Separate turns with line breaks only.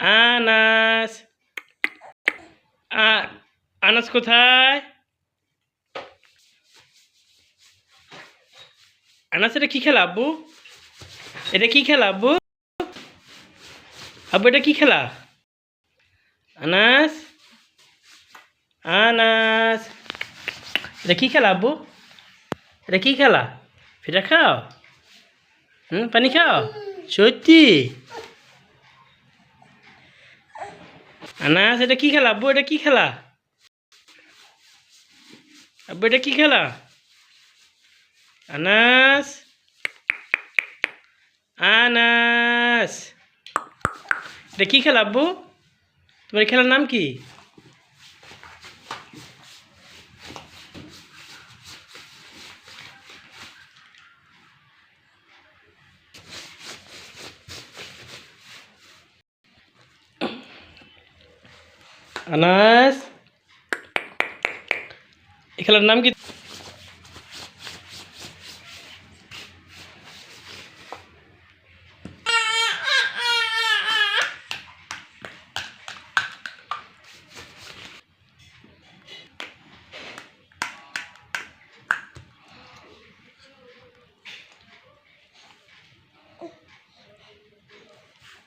আনাস। আনাস কোথায়? আনাস, এটা কি খেলা, আব্বু? এটা কি খেলা, আব্বু? আব্বু, এটা কি খেলা? আনাস? আনাস। এটা কি খেলা, আব্বু? এটা কি খেলা? ফিটা খাও? হুম, পানি খাও? সত্যি? আনাস এটা কি খেলা? আব্বু, এটা কি খেলা? আব্বু, এটা কি খেলা? আনাস? আনাস! এটা কি খেলা, আব্বু? তোমার খেলার নাম কি? আনাস। এই খেলার নাম কি?